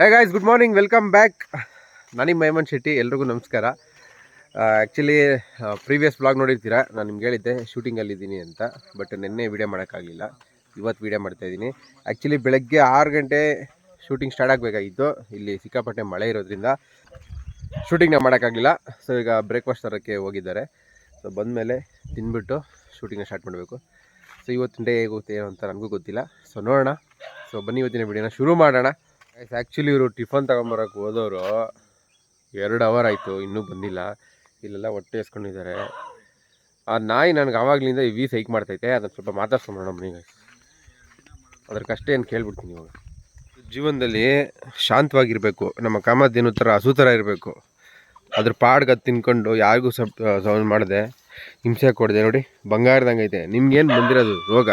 Hey guys good morning welcome back ನಾನಿಮ್ ಮೈಮನ್ ಶೆಟ್ಟಿ, ಎಲ್ರಿಗೂ ನಮಸ್ಕಾರ. ಆ್ಯಕ್ಚುಲಿ ಪ್ರೀವಿಯಸ್ ಬ್ಲಾಗ್ ನೋಡಿರ್ತೀರಾ? ನಾನು ನಿಮ್ಗೆ ಹೇಳಿದ್ದೆ ಶೂಟಿಂಗಲ್ಲಿದ್ದೀನಿ ಅಂತ ಬಟ್ ನಿನ್ನೆ ವೀಡಿಯೋ ಮಾಡೋಕ್ಕಾಗಲಿಲ್ಲ. ಇವತ್ತು ವೀಡಿಯೋ ಮಾಡ್ತಾಯಿದ್ದೀನಿ ಆ್ಯಕ್ಚುಲಿ ಬೆಳಗ್ಗೆ ಆರು ಗಂಟೆ ಶೂಟಿಂಗ್ ಸ್ಟಾರ್ಟ್ ಆಗಬೇಕಾಗಿತ್ತು. ಇಲ್ಲಿ ಸಿಕ್ಕಾಪಟ್ಟೆ ಮಳೆ ಇರೋದ್ರಿಂದ ಶೂಟಿಂಗ್ನ ಮಾಡೋಕ್ಕಾಗಲಿಲ್ಲ. ಸೊ ಈಗ ಬ್ರೇಕ್ಫಾಸ್ಟ್ ತರೋಕ್ಕೆ ಹೋಗಿದ್ದಾರೆ. ಸೊ ಬಂದಮೇಲೆ ತಿಂದ್ಬಿಟ್ಟು ಶೂಟಿಂಗ್ನ ಸ್ಟಾರ್ಟ್ ಮಾಡಬೇಕು. ಸೊ ಇವತ್ತಿನ ಡೇ ಹೇಗೆ ಏನು ಅಂತ ನನಗೂ ಗೊತ್ತಿಲ್ಲ. ಸೊ ನೋಡೋಣ. ಸೊ ಬನ್ನಿ ಇವತ್ತಿನ ವೀಡಿಯೋನ ಶುರು ಮಾಡೋಣ. ಆ್ಯಕ್ಚುಲಿ ಇವರು ಟಿಫನ್ ತಗೊಂಬರೋಕೆ ಹೋದವರು ಎರಡು ಅವರ್ ಆಯಿತು, ಇನ್ನೂ ಬಂದಿಲ್ಲ. ಇಲ್ಲೆಲ್ಲ ಹೊಟ್ಟೆ ಎಸ್ಕೊಂಡಿದ್ದಾರೆ. ಆ ನಾಯಿ ನನಗೆ ಆವಾಗಲಿಂದ ಈ ವಿ ಸೈಕ್ ಮಾಡ್ತೈತೆ ಅದನ್ನು ಸ್ವಲ್ಪ ಮಾತಾಡ್ಸ್ಕೊಂಬರೋಣ ಬನ್ನಿ. ಅದ್ರ ಕಷ್ಟ ಏನು ಕೇಳ್ಬಿಡ್ತೀನಿ ಇವಾಗ. ಜೀವನದಲ್ಲಿ ಶಾಂತವಾಗಿರಬೇಕು, ನಮ್ಮ ಕಾಮಧೇನು ಥರ ಹಸು ಥರ ಇರಬೇಕು. ಅದ್ರ ಪಾಡ್ಗೆ ಅದು ತಿನ್ಕೊಂಡು ಯಾರಿಗೂ ಸಪ್ ಸೌಂಡ್ ಮಾಡಿದೆ, ಹಿಂಸೆ ಕೊಡಿದೆ ನೋಡಿ ಬಂಗಾರದಂಗೆ ಐತೆ ನಿಮ್ಗೇನು ಬಂದಿರೋದು, ರೋಗ?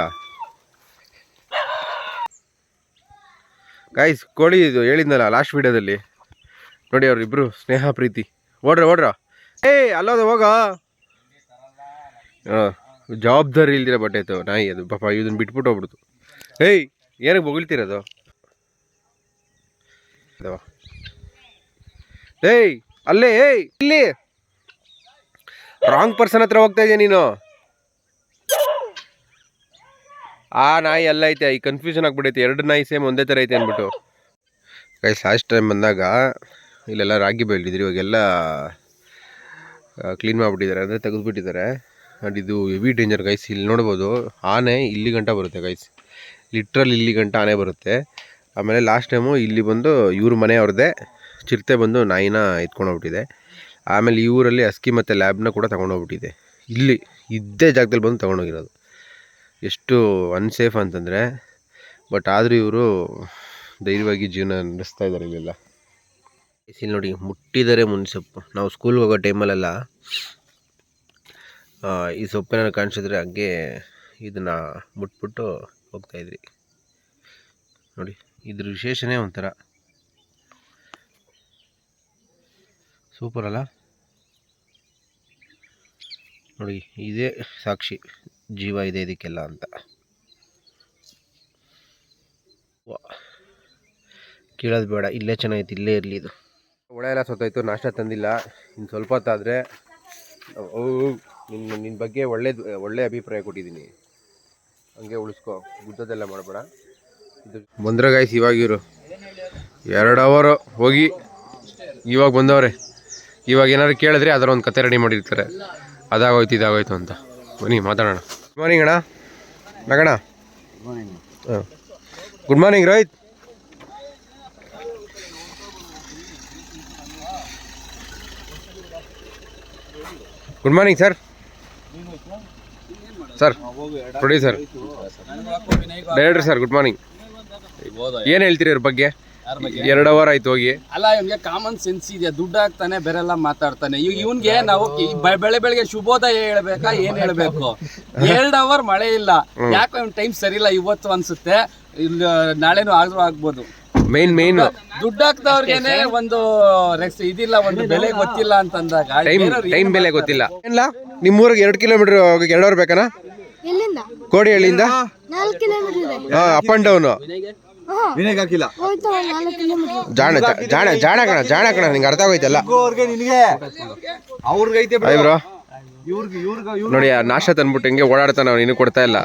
ಗಾಯ್ಸ್ ಕೋಳಿ ಇದು ಹೇಳಿದ್ನಲ್ಲ ಲಾಸ್ಟ್ ವಿಡಿಯೋದಲ್ಲಿ. ನೋಡಿ ಅವ್ರಿಬ್ರು ಸ್ನೇಹ, ಪ್ರೀತಿ. ಓಡ್ರ ಓಡ್ರ. ಏ, ಅಲ್ಲೋದ ಹೋಗ. ಜವಾಬ್ದಾರಿ ಇಲ್ದಿರ ಬಟ್ಟೆ ಆಯ್ತು. ನಾಯಿ ಅದು ಪಾಪ ಇದನ್ನ ಬಿಟ್ಬಿಟ್ಟು ಹೋಗ್ಬಿಡ್ತು. ಏಯ್, ಏನಕ್ಕೆ ಬೊಗಳ್ತಿರೋದು. ಏಯ್, ಅಲ್ಲೇ, ಏಯ್, ಇಲ್ಲಿ. ರಾಂಗ್ ಪರ್ಸನ್ ಹತ್ರ ಹೋಗ್ತಾ ಇದೆಯಾ ನೀನು. ಆ ನಾಯಿ ಎಲ್ಲ ಐತೆ, ಈ ಕನ್ಫ್ಯೂಷನ್ ಆಗ್ಬಿಡೈತೆ. ಎರಡು ನಾಯಿ ಸೇಮ್ ಒಂದೇ ಥರ ಐತೆ ಅಂದ್ಬಿಟ್ಟು. ಗೈಸ್ ಲಾಸ್ಟ್ ಟೈಮ್ ಬಂದಾಗ ಇಲ್ಲೆಲ್ಲ ರಾಗಿ ಬೆಳೆದಿದ್ರು, ಇವಾಗೆಲ್ಲ ಕ್ಲೀನ್ ಮಾಡಿಬಿಟ್ಟಿದ್ದಾರೆ, ಅಂದರೆ ತೆಗೆದುಬಿಟ್ಟಿದ್ದಾರೆ. ಆ್ಯಂಡ್ ಇದು ಹೆವಿ ಡೇಂಜರ್ ಗೈಸ್ ಇಲ್ಲಿ ನೋಡ್ಬೋದು, ಆನೆ ಇಲ್ಲಿ ಗಂಟ ಬರುತ್ತೆ ಗೈಸ್ ಲಿಟ್ರಲ್ ಇಲ್ಲಿ ಗಂಟ ಆನೆ ಬರುತ್ತೆ. ಆಮೇಲೆ ಲಾಸ್ಟ್ ಟೈಮು ಇಲ್ಲಿ ಬಂದು ಇವ್ರ ಮನೆ ಅವ್ರದ್ದೇ ಚಿರತೆ ಬಂದು ನಾಯಿನ ಎತ್ಕೊಂಡು ಹೋಗ್ಬಿಟ್ಟಿದೆ. ಆಮೇಲೆ ಈ ಊರಲ್ಲಿ ಅಸ್ಕಿ ಮತ್ತು ಲ್ಯಾಬ್ನ ಕೂಡ ತೊಗೊಂಡೋಗ್ಬಿಟ್ಟಿದೆ ಇಲ್ಲಿ, ಇದ್ದೇ ಜಾಗದಲ್ಲಿ ಬಂದು ತೊಗೊಂಡೋಗಿರೋದು ಎಷ್ಟು ಅನ್ಸೇಫ್ ಅಂತಂದರೆ ಬಟ್ ಆದರೂ ಇವರು ಧೈರ್ಯವಾಗಿ ಜೀವನ ನಡೆಸ್ತಾ ಇದ್ದಾರೆ ಇಲ್ಲೆಲ್ಲ. ಇಲ್ಲಿ ನೋಡಿ, ಮುಟ್ಟಿದರೆ ಮುನ್ ಸೊಪ್ಪು ನಾವು ಸ್ಕೂಲ್ಗೆ ಹೋಗೋ ಟೈಮಲ್ಲೆಲ್ಲ ಈ ಸೊಪ್ಪಿನ ಕಾಣಿಸಿದ್ರೆ ಹಾಗೆ ಇದನ್ನು ಮುಟ್ಬಿಟ್ಟು ಹೋಗ್ತಾಯಿದ್ರಿ ನೋಡಿ, ಇದ್ರ ವಿಶೇಷನೇ ಒಂಥರ. ಸೂಪರ್ ಅಲ್ಲ? ನೋಡಿ, ಇದೇ ಸಾಕ್ಷಿ. ಜೀವ ಇದೆ ಇದಕ್ಕೆಲ್ಲ ಅಂತ. ಕೇಳೋದು ಬೇಡ, ಇಲ್ಲೇ ಚೆನ್ನಾಗಿತ್ತು ಇಲ್ಲೇ ಇರಲಿ ಇದು. ಒಳ ಎಲ್ಲ ಸತ್ತೋಯ್ತು, ನಾಷ್ಟ ತಂದಿಲ್ಲ. ಇನ್ನು ಸ್ವಲ್ಪ ಹೊತ್ತಾದರೆ ನಿನ್ನ ನಿನ್ನ ಬಗ್ಗೆ ಒಳ್ಳೇದು, ಒಳ್ಳೆ ಅಭಿಪ್ರಾಯ ಕೊಟ್ಟಿದ್ದೀನಿ. ಹಂಗೆ ಉಳಿಸ್ಕೊ ಗುದ್ದದೆಲ್ಲ ಮಾಡಬೇಡ. ಇದು ಬಂದ್ರೆ ಗಾಯ್ಸ್ ಇವಾಗ ಇವರು ಎರಡು ಅವರು ಹೋಗಿ, ಇವಾಗ ಬಂದವ್ರೆ. ಇವಾಗ ಏನಾದ್ರು ಕೇಳಿದ್ರೆ ಅದರ ಒಂದು ಕತೆ ರೆಡಿ ಮಾಡಿರ್ತಾರೆ. ಅದಾಗೋಯ್ತು, ಇದಾಗೋಯ್ತು ಅಂತ. ಬನ್ನಿ, ಮಾತಾಡೋಣ. ಗುಡ್ ಮಾರ್ನಿಂಗ್ ಅಣ್ಣ. ನಗಣ ಹಾಂ. Good morning Rohit good morning sir sir producer director sir good morning ಏನು ಹೇಳ್ತೀರಿ ಅವ್ರ ಬಗ್ಗೆ? ಎರಡು ಅವರ್ ಆಯ್ತು ಹೋಗಿ. ಅಲ್ಲ ಇವ್ನಿಗೆ ಕಾಮನ್ ಸೆನ್ಸ್ ಇದೆ. ದುಡ್ಡು ಹಾಕ್ತಾನೆ ಬೇರೆಲ್ಲ ಮಾತಾಡ್ತಾನೆ. ಈಗ ಇವನ್ಗೆ ನಾವು ಈ ಬೆ- ಬೆಳೆ ಬೆಳಗ್ಗೆ ಶುಭೋದಯ ಹೇಳ್ಬೇಕಾ ಏನ್ ಹೇಳ್ಬೇಕು? ಎರಡ್ ಅವರ್ ಮಳೆ ಇಲ್ಲ. ಯಾಕೋ ಇವ್ನ ಟೈಮ್ ಸರಿ ಇಲ್ಲ ಇವತ್ತು ಅನ್ಸುತ್ತೆ. ಇಲ್ಲಿ ನಾಳೆನೂ ಆದ್ರೂ ಆಗ್ಬೋದು. ಮೇನ್ ಮೇನ್ ದುಡ್ಡು ಹಾಕ್ದವ್ರಿಗೇನೆ ಒಂದು ರೆಕ್ಸ್ ಇದಿಲ್ಲ ಒಂದು ಬೆಲೆ ಗೊತ್ತಿಲ್ಲ ಅಂತಂದಾಗ. ಟೈಮ್ ಬೇರೆಯವ್ರು ಟೈಮ್ ಬೆಲೆ ಗೊತ್ತಿಲ್ಲ. ಇಲ್ಲ ನಿಮ್ಮೂರಿಗೆ ಎರಡು ಕಿಲೋಮೀಟರ್ ಹೋಗಕ್ಕೆ ಎರಡು ಅವರ್ ಬೇಕನಾ? ಎಲ್ಲಿಂದ? ಕೋಡಿಹಳ್ಳಿಯಿಂದ? ನಾಲ್ಕು ಕಿಲೋಮೀಟರ್ ಇದೆ. ಹಾಂ ಅಪ್ ಅಂಡ್ ಡೌನು ವಿನಯ್ ಹಾಕಿಲ್ಲ. ಜಾಣ ಜಾಣ ಜಾಣ ಕಣ ಜಾಣ ಕಣ ನಿಂಗೆ ಅರ್ಥ ಆಗೋಯ್ತಲ್ಲ? ಅವ್ರಿಗೆ ನಿನಗೆ ಬ್ರೋ. ನೋಡಿ ಆ ನಾಶ ತಂದ್ಬಿಟ್ಟು ಹಿಂಗೆ ಓಡಾಡ್ತಾನೆ ಅವ್ನು ಇನ್ನೂ ಕೊಡ್ತಾ ಇಲ್ಲ.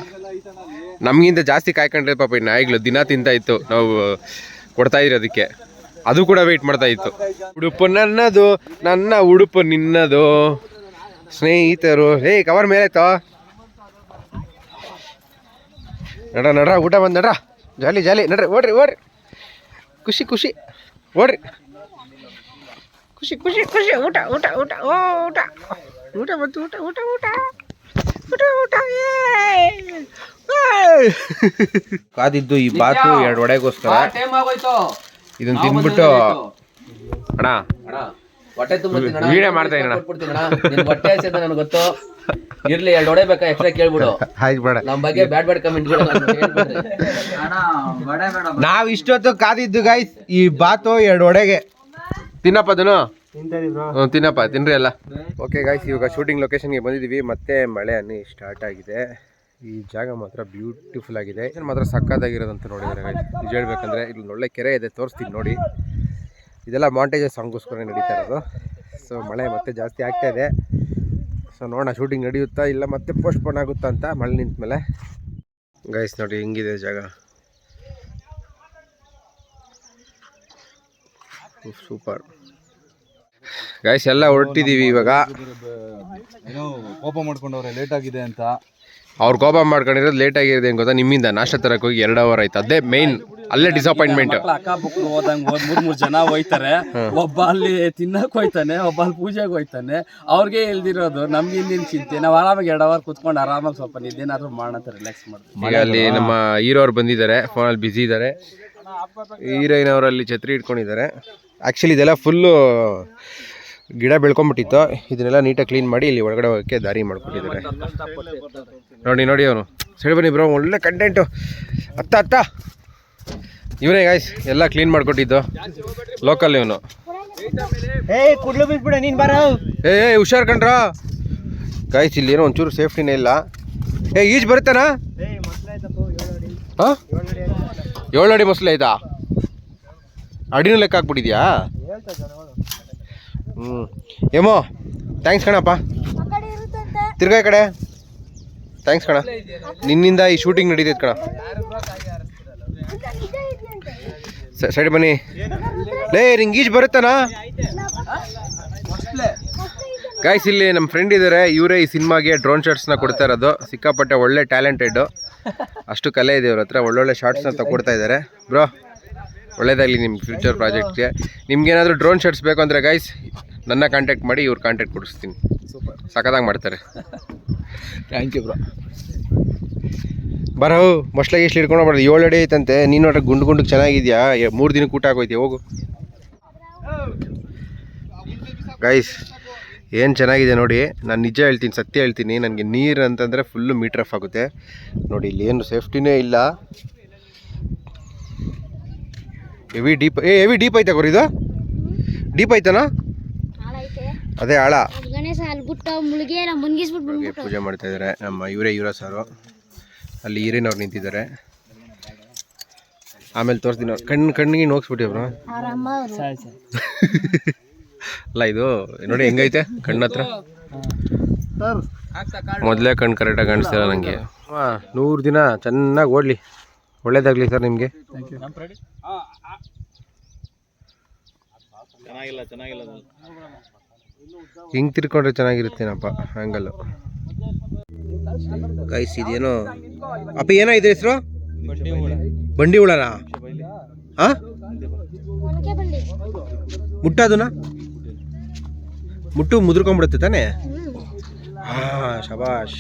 ನಮಗಿಂತ ಜಾಸ್ತಿ ಕಾಯ್ಕೊಂಡ್ರೆ ಪಾಪ ಈ ನಾಯಿಗಳು ದಿನ ತಿಂತ ಇತ್ತು. ನಾವು ಕೊಡ್ತಾ ಇದ್ರಿ ಅದಕ್ಕೆ. ಅದು ಕೂಡ ವೆಯ್ಟ್ ಮಾಡ್ತಾ ಇತ್ತು. ಉಡುಪು ನನ್ನದು ನನ್ನ ಉಡುಪು ನಿನ್ನದು. ಸ್ನೇಹಿತರು ಹೇ ಕವರ್ ಮೇಲೆ ಆಯ್ತಾ ನಡ ನಡ್ರ ಊಟ ಬಂದು ನಡ್ರ. ಜಾಲಿ ಜಾಲಿ ನಡ್ರಿ ಓಡ್ರಿ ಓಡ್ರಿ. ಖುಷಿ ಖುಷಿ ಓಡ್ರಿ. ಖುಷಿ ಖುಷಿ ಖುಷಿ ಊಟ ಊಟ ಊಟ ಓ ಊಟ. ಊಟ ಬಂತು ಊಟ ಊಟ ಊಟ. ಊಟ ಊಟ ಕಾದಿದ್ದು ಈ ಬಾತು ಎರಡು ಒಡೆಗೋಸ್ಕರ. ಟೈಮ್ ಆಗೋಯ್ತು. ಇದನ್ನ ತಿಂದ್ಬಿಟ್ಟು ಅಣ್ಣ. ಹೊಟ್ಟೆ ವಿಡಿಯೋ ಮಾಡ್ತಾ ಇದ್ದೀನಣ್ಣ ಹೊಟ್ಟೆ ಹಸಿದ ನನಗೆ ಗೊತ್ತು. ಇರ್ಲಿ ಎರಡು ಹೊಡೆಬೇಕಾ ಎಕ್ಸ್ಟ್ರಾ ಕೇಳ್ಬಿಡು. ಆಯ್ತು ಬೇಡ. ನಮ್ಮ ಬಗ್ಗೆ ಬ್ಯಾಡ್ ಬ್ಯಾಡ್ ಕಮೆಂಟ್ ನಾವ್ ಇಷ್ಟೊತ್ತು ಕಾದಿದ್ದು ಗಾಯ್ಸ್ ಈ ಬಾತು ಎರಡು ಒಡೆಗೆ. ತಿನ್ನಪ್ಪ ಅದನ್ನು? ಹ್ಞೂ ತಿನ್ನಪ್ಪ ತಿನ್ರಿ ಎಲ್ಲ. ಓಕೆ ಗಾಯ್ಸ್ ಇವಾಗ ಶೂಟಿಂಗ್ ಲೊಕೇಶನ್ಗೆ ಬಂದಿದ್ದೀವಿ. ಮತ್ತೆ ಮಳೆ ಅನ್ನಿ ಸ್ಟಾರ್ಟ್ ಆಗಿದೆ. ಈ ಜಾಗ ಮಾತ್ರ ಬ್ಯೂಟಿಫುಲ್ ಆಗಿದೆ. ಮಾತ್ರ ಸಕ್ಕತ್ತಾಗಿರೋದಂತ ನೋಡಿದ್ರೆ ಗಾಯ್ಸ್ ನಿಜ ಹೇಳ್ಬೇಕಂದ್ರೆ ಇಲ್ಲಿ ಒಳ್ಳೆ ಕೆರೆ ಇದೆ ತೋರಿಸ್ತೀನಿ ನೋಡಿ. ಇದೆಲ್ಲ ಮಾಂಟೇಜಸ್ ಸಾಂಗ್ಗೋಸ್ಕರ ನಡೀತಾ ಇರೋದು. ಸೊ ಮಳೆ ಮತ್ತೆ ಜಾಸ್ತಿ ಆಗ್ತಾ ಇದೆ. ಸೊ ನೋಡೋಣ ಶೂಟಿಂಗ್ ನಡೆಯುತ್ತಾ ಇಲ್ಲ ಮತ್ತೆ ಪೋಸ್ಟ್ಪೋನ್ ಆಗುತ್ತಾ ಅಂತ ಮಳೆ ನಿಂತ ಮೇಲೆ ಗೈಸ್ ನೋಡಿ ಹೆಂಗಿದೆ ಜಾಗ. ಸೂಪರ್ ಗೈಸ್ ಎಲ್ಲ ಹೊರಟಿದ್ದೀವಿ ಇವಾಗ. ಏನೋ ಕೋಪ ಮಾಡ್ಕೊಂಡವ್ರೆ ಲೇಟ್ ಆಗಿದೆ ಅಂತ. ಅವ್ರು ಕೋಪ ಮಾಡ್ಕೊಂಡಿರೋದು ಲೇಟ್ ಆಗಿರೋದು ಏನು ಗೊತ್ತಾ? ನಿಮ್ಮಿಂದ ನಾಷ್ಟ ತರಕ್ಕೆ ಹೋಗಿ ಎರಡು ಅವರ್ ಆಯ್ತು. ಅದೇ ಮೇನ್ ಅಲ್ಲೇ ಡಿಸಪಾಯಿಂಟ್ಮೆಂಟ್ ಮಕ್ಳು ಅಕ್ಕ ಹೋದಂಗ್ ಹೋದ್ ಮೂರ್ ಮೂರ್ ಜನ ಹೋಯ್ತಾರೆ. ಒಬ್ಬ ಅಲ್ಲಿ ತಿನ್ನಕ್ ಹೋಯ್ತಾನೆ ಒಬ್ಬ ಅಲ್ಲಿ ಪೂಜೆಗೆ ಹೋಯ್ತಾನೆ. ಅವ್ರಿಗೆ ಇಲ್ದಿರೋದು ನಮ್ಗೆ ಇನ್ನೇನ್ ಚಿಂತೆ ನಾವು ಆರಾಮಾಗಿ ಎರಡು ಅವರ್ ಕುತ್ಕೊಂಡು ಆರಾಮಾಗಿ ಸ್ವಲ್ಪ ನಿದ್ದೇನಾದ್ರೂ ಮಾಡೋಣ ರಿಲ್ಯಾಕ್ಸ್ ಮಾಡ್ತೀವಿ. ಈಗ ಅಲ್ಲಿ ನಮ್ಮ ಹೀರೋ ಅವ್ರು ಬಂದಿದ್ದಾರೆ ಫೋನಲ್ಲಿ ಬ್ಯುಸಿ ಇದ್ದಾರೆ. ಹೀರೋಯಿನ್ ಅವರಲ್ಲಿ ಛತ್ರಿ ಇಟ್ಕೊಂಡಿದ್ದಾರೆ ಆ್ಯಕ್ಚುಲಿ ಇದೆಲ್ಲ ಫುಲ್ಲು ಗಿಡ ಬೆಳ್ಕೊಂಬಿಟ್ಟಿತ್ತು. ಇದನ್ನೆಲ್ಲ ನೀಟಾಗಿ ಕ್ಲೀನ್ ಮಾಡಿ ಇಲ್ಲಿ ಒಳಗಡೆ ಹೋಗೋಕ್ಕೆ ದಾರಿ ಮಾಡಿಕೊಟ್ಟಿದ್ದಾರೆ. ನೋಡಿ ನೋಡಿ ಅವನು. ಸರಿ ಬನ್ನಿ ಬ್ರೋ ಒಳ್ಳೆ ಕಂಟೆಂಟು ಅತ್ತ ಅತ್ತ. ಇವನೇ ಗಾಯ್ಸ್ ಎಲ್ಲ ಕ್ಲೀನ್ ಮಾಡಿಕೊಟ್ಟಿದ್ದು. ಲೋಕಲ್ ಇವನು. ಏ ಏಯ್ ಹುಷಾರ್ ಕಣ್ರ. ಗಾಯ್ಸ್ ಇಲ್ಲಿ ಏನೋ ಒಂಚೂರು ಸೇಫ್ಟಿನೇ ಇಲ್ಲ. ಏ ಈಜ್ ಬರುತ್ತಾನ? ಹಾಂ? ಏಳು ಅಡಿ ಮೊಸಳೆ ಆಯ್ತಾ? ಅಡಿನೂ ಲೆಕ್ಕ ಹಾಕ್ಬಿಟ್ಟಿದ್ಯಾ? ಹ್ಞೂ ಏಮೋ ಥ್ಯಾಂಕ್ಸ್ ಕಣಪ್ಪ. ತಿರ್ಗಾ ಈ ಕಡೆ. ಥ್ಯಾಂಕ್ಸ್ ಕಣ. ನಿನ್ನಿಂದ ಈ ಶೂಟಿಂಗ್ ನಡೀತೈತೆ ಕಣ. ಸರಿ ಬನ್ನಿ. ಲೇ ರಿಂಗೀಜ್ ಬರುತ್ತಾನಾ? ಗಾಯ್ಸ್ ಇಲ್ಲಿ ನಮ್ಮ ಫ್ರೆಂಡ್ ಇದ್ದಾರೆ ಇವರೇ ಈ ಸಿನಿಮಾಗೆ ಡ್ರೋನ್ ಶಾಟ್ಸ್ನ ಕೊಡ್ತಾ ಇರೋದು. ಸಿಕ್ಕಾಪಟ್ಟೆ ಒಳ್ಳೆ ಟ್ಯಾಲೆಂಟೆಡ್ ಅಷ್ಟು ಕಲೆ ಇದೆ ಇವ್ರ ಹತ್ರ. ಒಳ್ಳೊಳ್ಳೆ ಶಾರ್ಟ್ಸ್ನ ತಗೊಡ್ತಾ ಇದ್ದಾರೆ ಬ್ರೋ ಒಳ್ಳೇದಾಗಲಿ ನಿಮ್ಮ ಫ್ಯೂಚರ್ ಪ್ರಾಜೆಕ್ಟ್ಗೆ ನಿಮ್ಗೇನಾದರೂ ಡ್ರೋನ್ ಶರ್ಟ್ಸ್ ಬೇಕು ಅಂದರೆ ಗೈಸ್ ನನ್ನ ಕಾಂಟ್ಯಾಕ್ಟ್ ಮಾಡಿ ಇವ್ರು ಕಾಂಟ್ಯಾಕ್ಟ್ ಕೊಡಿಸ್ತೀನಿ. ಸಖತ್ತಾಗಿ ಮಾಡ್ತಾರೆ. ಥ್ಯಾಂಕ್ ಯು ಬ್ರೋ ಬರೋ ಮೊಸ್ಲಾಗಿ ಎಷ್ಟು ಹಿಡ್ಕೊಂಡು ಬರ್ದು ಏಳು ಅಡಿ ಐತಂತೆ. ನೀನು ನೋಡ್ರೆ ಗುಂಡು ಗುಂಡು ಚೆನ್ನಾಗಿದ್ಯಾ? ಮೂರು ದಿನಕ್ಕೆ ಊಟ ಆಗೋಯ್ತಿ ಹೋಗು. ಗೈಸ್ ಏನು ಚೆನ್ನಾಗಿದೆ ನೋಡಿ. ನಾನು ನಿಜ ಹೇಳ್ತೀನಿ ಸತ್ಯ ಹೇಳ್ತೀನಿ. ನನಗೆ ನೀರು ಅಂತಂದರೆ ಫುಲ್ಲು ಮೀಟ್ರ್ ಆಫ್ ಆಗುತ್ತೆ. ನೋಡಿ ಇಲ್ಲಿ ಏನು ಸೇಫ್ಟಿನೇ ಇಲ್ಲ. ಹೆವಿ ಡೀಪ್ ಏ ಹೆವಿ ಡೀಪ್ ಐತೆ ಗುರು ಇದು? ಡೀಪ್ ಐತನಾ? ಅದೇ ಆಳ ಪೂಜೆ ಮಾಡ್ತಾ ಇದ್ದಾರೆ ನಮ್ಮ ಇವರೇ ಇವರ ಸಾರು. ಅಲ್ಲಿ ಈರಿನವ್ರು ನಿಂತಿದ್ದಾರೆ. ಆಮೇಲೆ ತೋರಿಸ್ತೀನಿ ಕಣ್ಣು ಕಣ್ಣಿಗೆ ನೋಗ್ಸ್ಬಿಟ್ಟಿ ಬ್ರೋ. ಆರಾಮ ಅವರು. ಅಲ್ಲ ಇದು ನೋಡಿ ಹೆಂಗೈತೆ? ಕಣ್ಣ ಹತ್ರ. ಮೊದಲೇ ಕಣ್ಣು ಕರೆಕ್ಟಾಗಿ ಕಾಣಿಸ್ತಿಲ್ಲ ನನಗೆ ಹಾಂ. ನೂರು ದಿನ ಚೆನ್ನಾಗಿ ಓಡಲಿ. ಒಳ್ಳೇದಾಗಲಿ ಸರ್ ನಿಮಗೆ. ಚೆನ್ನಾಗಿಲ್ಲ ಚೆನ್ನಾಗಿಲ್ಲ ಹಿಂಗೆ ತಿರ್ಕೊಂಡ್ರೆ ಚೆನ್ನಾಗಿರುತ್ತೇನಪ್ಪ ಹ್ಯಾಂಗಲ್ಲು ಗೈಸ್ ಇದೇನೋ ಅಪ್ಪ ಏನೋ ಇದೆ ಹೆಸರು? ಬಂಡಿ ಹುಳನ? ಹಾಂ ಬಂಡಿ ಮುಟ್ಟೋದನ್ನ? ಮುಟ್ಟು ಮುದ್ರಕೊಂಡ್ಬಿಡುತ್ತೆ ತಾನೇ? ಹಾಂ ಶಬಾಷ್.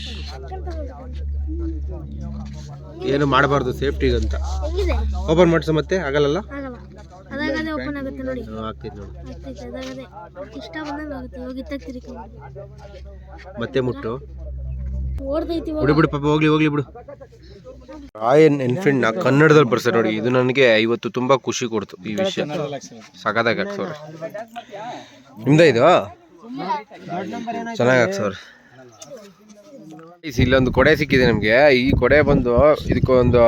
ಏನು ಮಾಡಬಾರ್ದು ಸೇಫ್ಟಿಗಂತ. ಅಂತ ಓಪನ್ ಮಾಡಿಸ ಮತ್ತೆ ಆಗಲ್ಲಲ್ಲ? ಆಗಲ್ಲ. ಓಪನ್ ಆಗುತ್ತೆ ನೋಡಿ. ಆಗ್ತೈತೆ ನೋಡಿ. ಆಗ್ತೈತೆ ಅದಾಗದೆ. ಇಷ್ಟ ಬಂದಂಗೆ ಆಗುತ್ತೆ ಹೋಗಿ ತೆಗ್ತಿರಿಕ ಮತ್ತೆ ಮುಟ್ಟು. ಓಡ್ದೈತಿ ಬಿಡು ಬಿಡು ಪಾಪ ಹೋಗ್ಲಿ ಹೋಗ್ಲಿ ಬಿಡು. ರಾಯನ್ ಎನ್ಫೀಲ್ಡ್ನ ಕನ್ನಡದಲ್ಲಿ ಬರ್ಸ ನೋಡಿ ಇದು ನನಗೆ ಇವತ್ತು ತುಂಬಾ ಖುಷಿ ಕೊಡ್ತು ಈ ವಿಷಯ. ಸಖತ್ತಾಗಿ ಹಾಕ್ಸವ್ರೆ. ನಿಮ್ದ ಇದು? ಚೆನ್ನಾಗಿ ಹಾಕ್ಸವ್ರೆ. ಇಲ್ಲೊಂದು ಕೊಡೆ ಸಿಕ್ಕಿದೆ ನಮಗೆ. ಈ ಕೊಡೆ ಬಂದು ಇದಕ್ಕೊಂದು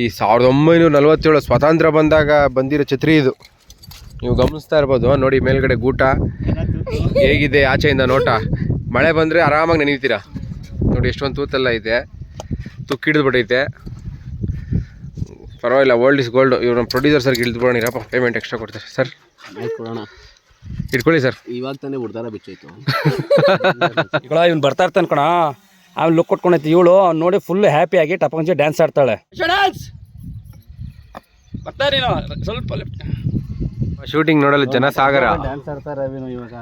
ಈ ಸಾವಿರದ ಒಂಬೈನೂರ ನಲವತ್ತೇಳು ಸ್ವಾತಂತ್ರ್ಯ ಬಂದಾಗ ಬಂದಿರೋ ಛತ್ರಿ ಇದು. ನೀವು ಗಮನಿಸ್ತಾ ಇರ್ಬೋದು. ನೋಡಿ ಮೇಲ್ಗಡೆ ಗೂಟ. ಹೇಗಿದೆ ಆಚೆಯಿಂದ ನೋಟ? ಮಳೆ ಬಂದರೆ ಆರಾಮಾಗಿ ನೆನೀತೀರಾ? ನೋಡಿ ಎಷ್ಟೊಂದು ತೂತೆಲ್ಲ ಇದೆ. ತುಕ್ಕಿಡಿದು ಬಿಟ್ಟೈತೆ. ಪರವಾಗಿಲ್ಲ ಓಲ್ಡ್ ಇಸ್ ಗೋಲ್ಡ್ ಇವ್ರ ನಮ್ಮ ಪ್ರೊಡ್ಯೂಸರ್ ಸರ್ಗೆ ಇಳಿದ್ಬಿಡೋಣಿರಪ್ಪ ಬಿಡೋಣಿರಪ್ಪ. ಪೇಮೆಂಟ್ ಎಕ್ಸ್ಟ್ರಾ ಕೊಡ್ತಾರೆ. ಸರ್ ಕೊಡೋಣ. ಇಟ್ಕೊಳ್ಳಿ ಸರ್ ಇವಾಗ ತಾನೇ ಬಿಡ್ತಾರ ಬಿಚ್ಚೋಯ್ತು. ಇವ್ನು ಬರ್ತಾ ಇರ್ತಾನೆ ಕಣ. ಆಮೇಲೆ ಲುಕ್ ಕೊಟ್ಕೊಂಡೈತಿ. ಇವಳು ನೋಡಿ ಫುಲ್ ಹ್ಯಾಪಿಯಾಗಿ ಟಪಂಚ ಡ್ಯಾನ್ಸ್ ಆಡ್ತಾಳೆ. ಸ್ವಲ್ಪ ಶೂಟಿಂಗ್ ನೋಡಲು ಜನ ಸಾಗರ. ಡ್ಯಾನ್ಸ್ ಆಡ್ತಾರೆ ಇವಾಗ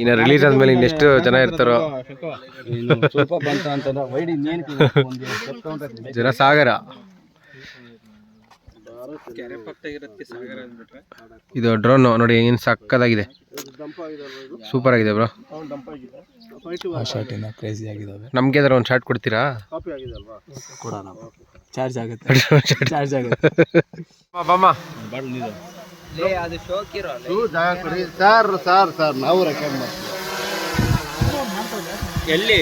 ಇನ್ನು ರಿಲೀಸ್ ಆದ್ಮೇಲೆ ಇನ್ನೆಷ್ಟು ಜನ ಇರ್ತಾರೋ. ಜನ ಸ್ವಲ್ಪ ಇದು ಡ್ರೋನ್ ನೋಡಿ ಏನು ಸಕ್ಕದಾಗಿದೆ. ಸೂಪರ್ ಆಗಿದೆ ಬ್ರೋ ಕ್ರೇಜಿ ಆಗಿದಾವೆ. ನಮ್ಗೆ ಅದರ ಒಂದು ಶಾರ್ಟ್ ಕೊಡ್ತೀರಾ? ಕೊಡೋಣ ಚಾರ್ಜ್ ಆಗುತ್ತೆ. ಚಾರ್ಜ್ ಆಗುತ್ತೆ. ಬಾಮ್ಮ ಸರ್ ಸರ್ ಸರ್ ನಾವು ಮಾಡ್ತೀವಿ. ಎಲ್ಲಿ?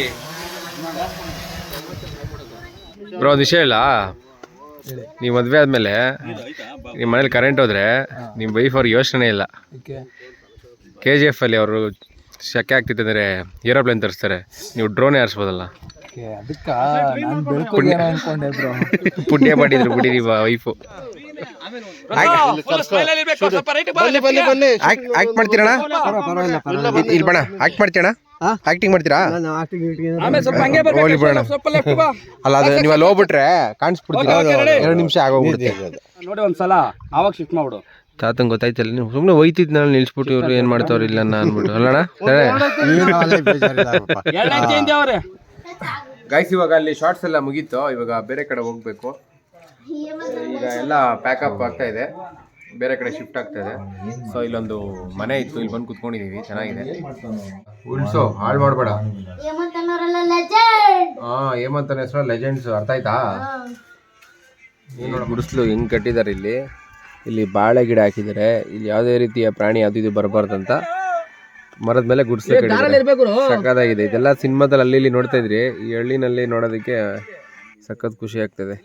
ಬ್ರೋ ಒಂದು ವಿಷಯ ಇಲ್ಲ. ನೀವು ಮದುವೆ ಆದಮೇಲೆ ನಿಮ್ಮ ಮನೇಲಿ ಕರೆಂಟ್ ಹೋದ್ರೆ ನಿಮ್ಮ ವೈಫ್ ಅವ್ರಿಗೆ ಯೋಚನೆ ಇಲ್ಲ. ಕೆ ಜಿ ಎಫ್ ಅಲ್ಲಿ ಅವರು ಶೆಕೆ ಆಗ್ತಿತ್ತು ಅಂದರೆ ಏರೋಪ್ಲೇನ್ ತರಿಸ್ತಾರೆ. ನೀವು ಡ್ರೋನೇ ಹಾರಿಸ್ಬೋದಲ್ಲ ಅದಕ್ಕ ನಾನು ಬೆಳ್ಕೊಂಡು ಅನ್ಕೊಂಡೆ ಬ್ರೋ ಪುಣ್ಯ ಮಾಡಿದ್ರು ಬಿಡಿ ನಿಮ್ಮ ವೈಫು ಆಕ್ಟ್ ಮಾಡ್ತೀರಣ್ಣ? ಇಲ್ಲಿ ಬಣ ಆಕ್ಟ್ ಆಕ್ಟಿಂಗ್ ಮಾಡ್ತೀರಾ? ಆಮೇಲೆ ಸ್ವಲ್ಪ ಹಂಗೆ ಹೋಗ್ಲಿ ಬಿಡೋಣ. ಅಲ್ಲ ಅದು ನೀವು ಅಲ್ಲಿ ಹೋಗ್ಬಿಟ್ರೆ ಕಾಣಿಸ್ಬಿಡ್ತೀರಾ? ಎರಡು ನಿಮಿಷ ಆಗೋಗ್ಬಿಡುತ್ತೆ. ನೋಡಿ ಒಂದ್ಸಲ ಆವಾಗ ಶಿಫ್ಟ್ ಮಾಡ್ಬಿಡು. ತಾತಂಗೆ ಗೊತ್ತಾಯ್ತಲ್ಲ ನೀವು ಸುಮ್ಮನೆ ಒಯ್ತಿದ್ ನಾನು ನಿಲ್ಸ್ಬಿಟ್ಟು ಇವ್ರು ಏನು ಮಾಡ್ತಾವ್ರ ಇಲ್ಲ ಅನ್ಬಿಟ್ಟು ಅಲ್ಲಣ್ಣ? ಗಾಯ್ಸ್ ಇವಾಗ ಅಲ್ಲಿ ಶಾರ್ಟ್ಸ್ ಎಲ್ಲ ಮುಗೀತು. ಇವಾಗ ಬೇರೆ ಕಡೆ ಹೋಗ್ಬೇಕು. ಈಗ ಎಲ್ಲ ಪ್ಯಾಕಪ್ ಆಗ್ತಾ ಇದೆ. ಬೇರೆ ಕಡೆ ಶಿಫ್ಟ್ ಆಗ್ತಾ ಇದೆ. ಸೊ ಇಲ್ಲೊಂದು ಮನೆ ಇತ್ತು. ಇಲ್ಲಿ ಬಂದು ಕುತ್ಕೊಂಡಿದೀವಿ. ಚೆನ್ನಾಗಿದೆ. ಉಳ್ಸು ಹಾಳು ಮಾಡಬೇಡ. ಹೇಮಂತ ಹೆಸರು ಲೆಜೆಂಡ್ಸ್ ಅರ್ಥ ಆಯ್ತಾ? ಗುಡಿಸ್ಲು ಹೆಂಗ್ ಕಟ್ಟಿದ್ದಾರೆ ಇಲ್ಲಿ? ಇಲ್ಲಿ ಬಾಳೆ ಗಿಡ ಹಾಕಿದ್ದಾರೆ ಇಲ್ಲಿ ಯಾವುದೇ ರೀತಿಯ ಪ್ರಾಣಿ ಅದು ಇದು ಬರಬಾರ್ದಂತ ಮರದ ಮೇಲೆ ಗುಡಿಸ್ಲು ಕಟ್ಟಿದ್ದಾರೆ ಸಕ್ಕತ್ತಾಗಿದೆ ಇದೆಲ್ಲ ಸಿನಿಮಾದಲ್ಲಿ ಅಲ್ಲಿ ಇಲ್ಲಿ ನೋಡ್ತಾ ಇದ್ರಿ. ಈ ಹಳ್ಳಿನಲ್ಲಿ ನೋಡೋದಕ್ಕೆ ಸಖತ್ ಖುಷಿ ಆಗ್ತದೆ.